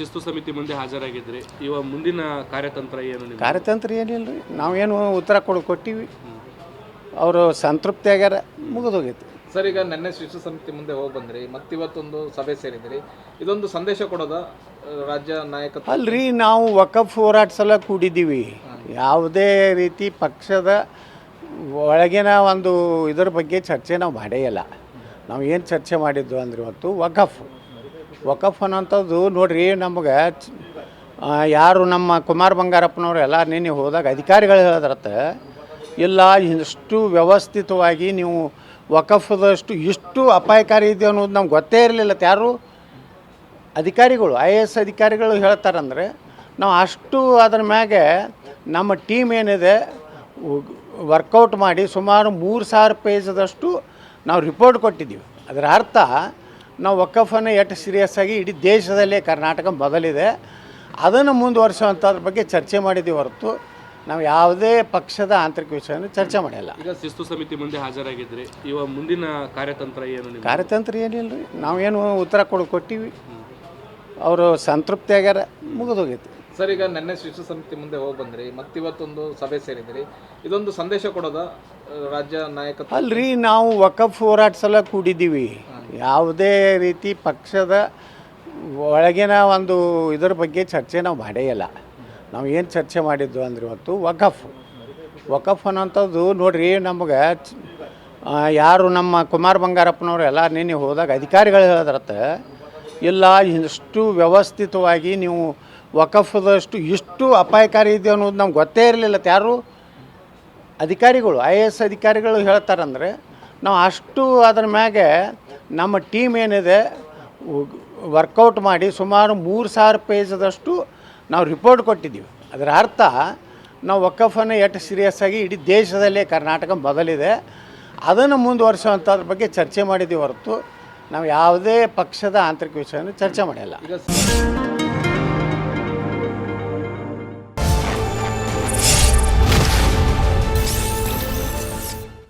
ಶಿಸ್ತು ಸಮಿತಿ ಮುಂದೆ ಹಾಜರಾಗಿದ್ರಿ. ಇವಾಗ ಮುಂದಿನ ಕಾರ್ಯತಂತ್ರ ಏನು? ಕಾರ್ಯತಂತ್ರ ಏನಿಲ್ಲ ರೀ ನಾವೇನು ಉತ್ತರ ಕೊಡು ಕೊಟ್ಟಿವಿ. ಅವರು ಸಂತೃಪ್ತಿ ಆಗ್ಯಾರ ಮುಗಿದೋಗೈತಿ. ಸರ್ ಈಗ ನಿನ್ನೆ ಶಿಸ್ತು ಸಮಿತಿ ಮುಂದೆ ಹೋಗಿ ಬಂದ್ರಿ ಮತ್ತಿವತ್ತೊಂದು ಸಭೆ ಸೇರಿದ್ರಿ. ಇದೊಂದು ಸಂದೇಶ ಕೊಡೋದ ರಾಜ್ಯ ನಾಯಕತ್ವ? ಅಲ್ರಿ ನಾವು ವಕಫ್ ಹೋರಾಟ ಸಲ ಕೂಡಿದ್ದೀವಿ. ಯಾವುದೇ ರೀತಿ ಪಕ್ಷದ ಒಳಗಿನ ಒಂದು ಇದರ ಬಗ್ಗೆ ಚರ್ಚೆ ನಾವು ಮಾಡೇ ಇಲ್ಲ. ನಾವು ಏನು ಚರ್ಚೆ ಮಾಡಿದ್ದು ಅಂದ್ರೆ ಇವತ್ತು ವಕಫ್. ವಕಫ್ ಅನ್ನೋಂಥದ್ದು ನೋಡ್ರಿ, ನಮಗೆ ಯಾರು ನಮ್ಮ ಕುಮಾರ್ ಬಂಗಾರಪ್ಪನವರು ಎಲ್ಲ ನಿನ್ನೆ ಹೋದಾಗ ಅಧಿಕಾರಿಗಳು ಹೇಳಿದ್ರತ್ತ, ಇಲ್ಲ, ಇಷ್ಟು ವ್ಯವಸ್ಥಿತವಾಗಿ ನೀವು ವಕಫದಷ್ಟು ಇಷ್ಟು ಅಪಾಯಕಾರಿ ಇದೆ ಅನ್ನೋದು ನಮ್ಗೆ ಗೊತ್ತೇ ಇರಲಿಲ್ಲ. ಯಾರು? ಅಧಿಕಾರಿಗಳು, ಐ ಎ ಎಸ್ ಅಧಿಕಾರಿಗಳು ಹೇಳ್ತಾರಂದ್ರೆ, ನಾವು ಅಷ್ಟು ಅದ್ರ ಮ್ಯಾಗೆ ನಮ್ಮ ಟೀಮ್ ಏನಿದೆ, ವರ್ಕೌಟ್ ಮಾಡಿ ಸುಮಾರು ಮೂರು ಸಾವಿರ ಪೇಜದಷ್ಟು ನಾವು ರಿಪೋರ್ಟ್ ಕೊಟ್ಟಿದ್ದೀವಿ. ಅದರ ಅರ್ಥ ನಾವು ವಕಫನ್ನು ಎಷ್ಟು ಸೀರಿಯಸ್ ಆಗಿ ಇಡೀ ದೇಶದಲ್ಲೇ ಕರ್ನಾಟಕ ಬದಲಿದೆ. ಅದನ್ನು ಮುಂದುವರಿಸುವಂಥದ್ರ ಬಗ್ಗೆ ಚರ್ಚೆ ಮಾಡಿದ್ದೀವಿ ಹೊರತು ನಾವು ಯಾವುದೇ ಪಕ್ಷದ ಆಂತರಿಕ ವಿಷಯವನ್ನು ಚರ್ಚೆ ಮಾಡಿಲ್ಲ. ಈಗ ಶಿಸ್ತು ಸಮಿತಿ ಮುಂದೆ ಹಾಜರಾಗಿದ್ರಿ ಇವಾಗ ಮುಂದಿನ ಕಾರ್ಯತಂತ್ರ ಏನು? ಕಾರ್ಯತಂತ್ರ ಏನಿಲ್ಲ ರೀ ನಾವೇನು ಉತ್ತರ ಕೊಡು ಕೊಟ್ಟಿವಿ. ಅವರು ಸಂತೃಪ್ತಿ ಆಗ್ಯಾರ ಮುಗಿದೋಗೈತಿ. ಸರ್ ಈಗ ನೆನ್ನೆ ಶಿಸ್ತು ಸಮಿತಿ ಮುಂದೆ ಹೋಗಿ ಬಂದ್ರಿ ಮತ್ತಿವತ್ತೊಂದು ಸಭೆ ಸೇರಿದ್ರಿ. ಇದೊಂದು ಸಂದೇಶ ಕೊಡೋದ ರಾಜ್ಯ ನಾಯಕ ಅಲ್ರಿ ನಾವು ವಕಫ್ ಹೋರಾಟ ಸಲ ಕೂಡಿದ್ದೀವಿ. ಯಾವುದೇ ರೀತಿ ಪಕ್ಷದ ಒಳಗಿನ ಒಂದು ಇದರ ಬಗ್ಗೆ ಚರ್ಚೆ ನಾವು ಮಾಡೇ ನಾವು ಏನು ಚರ್ಚೆ ಮಾಡಿದ್ದು ಅಂದ್ರೆ ಇವತ್ತು ವಕಫ್. ವಕಫ್ ಅನ್ನೋಂಥದ್ದು ನೋಡ್ರಿ ನಮಗೆ ಯಾರು ನಮ್ಮ ಕುಮಾರ್ ಬಂಗಾರಪ್ಪನವರು ಎಲ್ಲ ನಿನ್ನೆ ಹೋದಾಗ ಅಧಿಕಾರಿಗಳು ಹೇಳಿದ್ರತ್ತ, ಇಲ್ಲ, ಇಷ್ಟು ವ್ಯವಸ್ಥಿತವಾಗಿ ನೀವು ವಕಫದಷ್ಟು ಇಷ್ಟು ಅಪಾಯಕಾರಿ ಇದೆ ಅನ್ನೋದು ನಮ್ಗೆ ಗೊತ್ತೇ ಇರಲಿಲ್ಲ. ಯಾರು? ಅಧಿಕಾರಿಗಳು, ಐ ಎ ಎಸ್ ಅಧಿಕಾರಿಗಳು ಹೇಳ್ತಾರಂದ್ರೆ, ನಾವು ಅಷ್ಟು ಅದ್ರ ಮ್ಯಾಗೆ ನಮ್ಮ ಟೀಮ್ ಏನಿದೆ ವರ್ಕೌಟ್ ಮಾಡಿ ಸುಮಾರು ಮೂರು ಸಾವಿರ ಪೇಜದಷ್ಟು ನಾವು ರಿಪೋರ್ಟ್ ಕೊಟ್ಟಿದ್ದೀವಿ. ಅದರ ಅರ್ಥ, ನಾವು ವಕಫನ್ನು ಎಷ್ಟು ಸೀರಿಯಸ್ ಆಗಿ ಇಡೀ ದೇಶದಲ್ಲೇ ಕರ್ನಾಟಕ ಮೊದಲಿದೆ ಅದನ್ನು ಮುಂದುವರಿಸುವಂಥದ್ರ ಬಗ್ಗೆ ಚರ್ಚೆ ಮಾಡಿದ್ದೀವಿ ಹೊರತು, ನಾವು ಯಾವುದೇ ಪಕ್ಷದ ಆಂತರಿಕ ವಿಷಯವನ್ನು ಚರ್ಚೆ ಮಾಡಿಲ್ಲ.